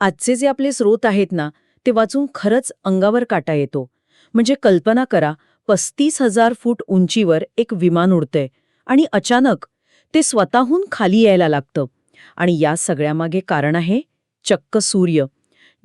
आजचे जे आपले स्रोत आहेत ना ते वाचून खरंच अंगावर काटा येतो. म्हणजे कल्पना करा पस्तीस हजार फूट उंचीवर एक विमान उडतंय आणि अचानक ते स्वतःहून खाली यायला लागतं. आणि या सगळ्यामागे कारण आहे चक्क सूर्य.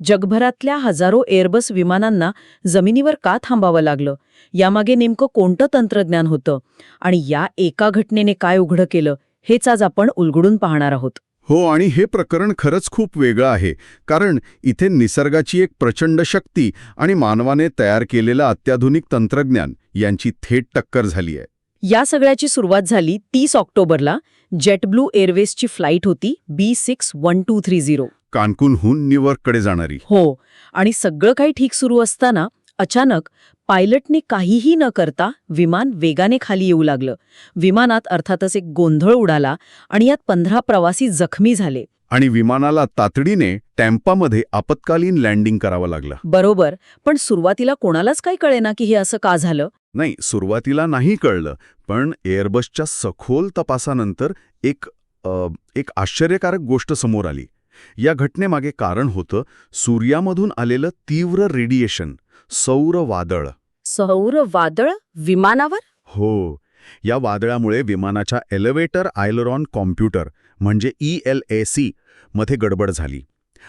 जगभरातल्या हजारो एअरबस विमानांना जमिनीवर का थांबावं लागलं? यामागे नेमकं कोणतं तंत्रज्ञान होतं? आणि या एका घटनेने काय उघडं केलं? हेच आज आपण उलगडून पाहणार आहोत. हो आणि हे प्रकरण खरंच खूप वेगळं आहे कारण इथे निसर्गाची एक प्रचंड शक्ती आणि मानवाने तयार केलेलं अत्याधुनिक तंत्रज्ञान यांची थेट टक्कर झाली आहे. या सगळ्याची सुरुवात झाली तीस ऑक्टोबरला जेटब्लू एअरवेजची फ्लाईट होती B six one two three zero कानकूनहून न्यूयॉर्ककडे जाणारी. हो आणि सगळं काही ठीक सुरू असताना अचानक पायलटने काहीही न करता विमान वेगाने खाली येऊ लागलं. विमानात अर्थातच एक गोंधळ उडाला आणि यात पंधरा प्रवासी जखमी झाले. आणि विमानाला तातडीने टॅम्पामध्ये आपत्कालीन लँडिंग करावं लागलं. बरोबर पण सुरुवातीला कोणालाच काही कळेना की हे असं का झालं? नाही सुरुवातीला नाही कळलं पण एअरबसच्या सखोल तपासानंतर एक अ, एक आश्चर्यकारक गोष्ट समोर आली. या घटनेमागे कारण होतं सूर्यामधून आलेलं तीव्र रेडिएशन सौर वादळ. सौर वादळ विमानावर? हो. या वादळामुळे विमानाच्या एलिव्हेटर आयलरॉन कॉम्प्युटर म्हणजे ई एल ए सी मध्ये गडबड झाली.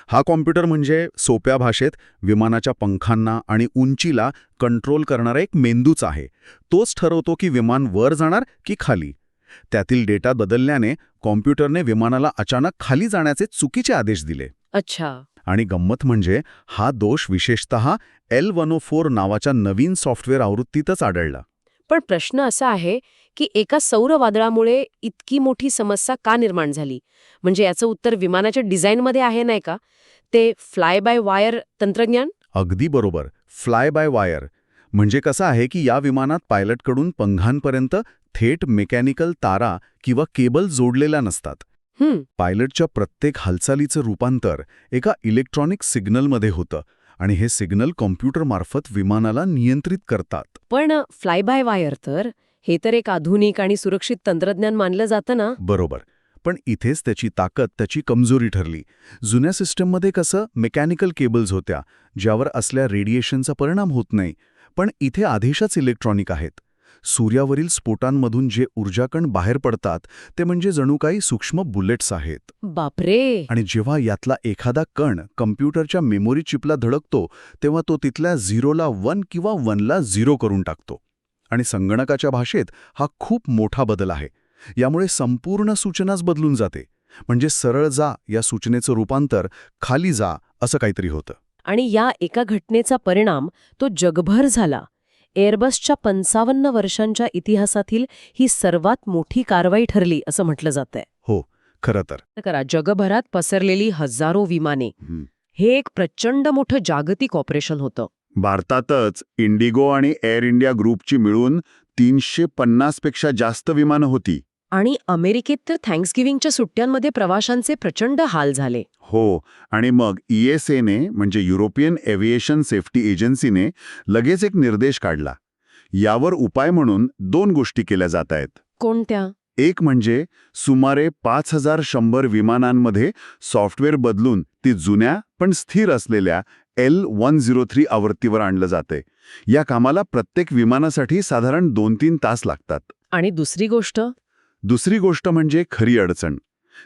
हा कॉम्प्युटर म्हणजे सोप्या भाषेत विमानाच्या पंखांना आणि उंचीला कंट्रोल करणारा एक मेंदूच आहे. तोच ठरवतो की विमान वर जाणार की खाली. त्यातील डेटा बदलल्याने कॉम्प्युटरने विमानाला अचानक खाली जाण्याचे चुकीचे आदेश दिले. अच्छा. आणि गंमत म्हणजे हा दोष विशेषतः एल वन ओ फोर नावाच्या नवीन सॉफ्टवेअर आवृत्तीतच आढळला. पण प्रश्न असा आहे की एका सौर वादळामुळे इतकी मोठी समस्या का निर्माण झाली? म्हणजे याचं उत्तर विमानाच्या डिझाईनमध्ये आहे नाही का? ते फ्लाय बाय वायर तंत्रज्ञान? अगदी बरोबर. फ्लाय बाय वायर म्हणजे कसं आहे की या विमानात पायलटकडून पंखांपर्यंत थेट मेकॅनिकल तारा किंवा केबल जोडलेल्या नसतात. पायलटच्या प्रत्येक हालचालीचं रूपांतर एका इलेक्ट्रॉनिक सिग्नलमध्ये होतं आणि हे सिग्नल कॉम्प्युटरमार्फत विमानाला नियंत्रित करतात. पण फ्लाय बाय वायर तर? हे तर एक आधुनिक आणि सुरक्षित तंत्रज्ञान मानलं जातं ना? बरोबर. पण इथेच त्याची ताकद त्याची कमजोरी ठरली. जुन्या सिस्टममध्ये कसं? मेकॅनिकल केबल्स होत्या ज्यावर असल्या रेडिएशनचा परिणाम होत नाही. पण इथे आधीशाच इलेक्ट्रॉनिक आहेत. सूर्यावरील स्फोटांमधून जे ऊर्जाकण बाहेर पडतात ते म्हणजे जणू काही सूक्ष्म बुलेट्स आहेत. बापरे! आणि जेव्हा यातला एखादा कण कम्प्युटरच्या मेमोरी चिपला धडकतो तेव्हा तो तिथल्या झिरोला वन किंवा वनला झिरो करून टाकतो. आणि संगणकाच्या भाषेत हा खूप मोठा बदल आहे. यामुळे संपूर्ण सूचनाच बदलून जाते. म्हणजे सरळ जा या सूचनेचं रूपांतर खाली जा असं काहीतरी होतं. आणि या एका घटनेचा परिणाम तो जगभर झाला. एअरबसच्या पंचावन्न वर्षांच्या इतिहासातील ही सर्वात मोठी कारवाई ठरली असं म्हटलं जातंय. हो खरं तर. करा जगभरात पसरलेली हजारो विमाने हं. एक प्रचंड मोठं जागतिक ऑपरेशन होतं. भारतातच इंडिगो आणि एअर इंडिया ग्रुपची मिळून तीनशे पन्नासपेक्षा जास्त विमानं होती. आणि अमेरिकेत तर थँक्सगिव्हिंगच्या सुट्ट्यांमध्ये प्रवाशांचे प्रचंड हाल झाले. हो आणि मग ई एस एने म्हणजे युरोपियन एव्हिएशन सेफ्टी एजन्सीने लगेच एक निर्देश काढला. यावर उपाय म्हणून दोन गोष्टी केल्या जात आहेत. कोणत्या? एक म्हणजे सुमारे पाच हजार शंभर विमानांमध्ये सॉफ्टवेअर बदलून ती जुन्या पण स्थिर असलेल्या एल वन झिरो थ्री आवृत्तीवर आणलं जाते या कामाला प्रत्येक विमानासाठी साधारण दोन तीन तास लागतात. आणि दुसरी गोष्ट? दुसरी गोष्ट म्हणजे खरी अडचण.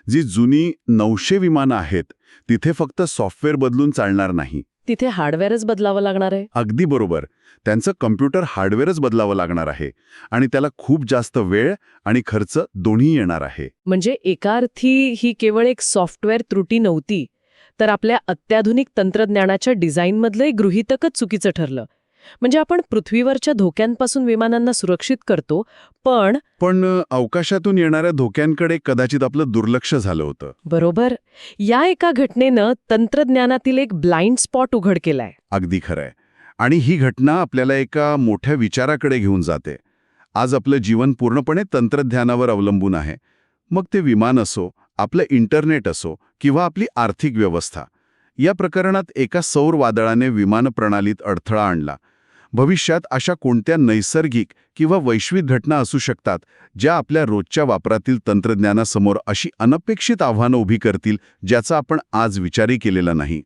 जी जुनी नऊशे विमानं आहेत तिथे फक्त सॉफ्टवेअर बदलून चालणार नाही. तिथे हार्डवेअरच बदलावं लागणार आहे. अगदी बरोबर. त्यांचं कम्प्युटर हार्डवेअरच बदलावं लागणार आहे आणि त्याला खूप जास्त वेळ आणि खर्च दोन्ही येणार आहे. म्हणजे एका अर्थी ही केवळ एक सॉफ्टवेअर त्रुटी नव्हती तर आपल्या अत्याधुनिक तंत्रज्ञानाच्या डिझाईनमधलं एक गृहीतकच चुकीचं ठरलं. म्हणजे आपण पृथ्वीवरच्या धोक्यांपासून विमानांना सुरक्षित करतो पण पण अवकाशातून येणाऱ्या धोक्यांकडे कदाचित आपलं दुर्लक्ष झालं होतं. बरोबर. या एका घटनेनं तंत्रज्ञानातील एक ब्लाइंड स्पॉट उघड केलाय. अगदी खरंय. आणि ही घटना आपल्याला एका मोठ्या विचाराकडे घेऊन जाते. आज आपलं जीवन पूर्णपणे तंत्रज्ञानावर अवलंबून आहे. मग ते विमान असो आपलं इंटरनेट असो किंवा आपली आर्थिक व्यवस्था या प्रकरणात एका सौर वादळाने विमान प्रणालीत अडथळा आणला. भविष्यात अशा कोणत्या नैसर्गिक किंवा वैश्विक घटना असू शकतात ज्या आपल्या रोजच्या वापरातील तंत्रज्ञानासमोर अशी अनपेक्षित आव्हानं उभी करतील ज्याचा आपण आज विचारही केलेला नाही.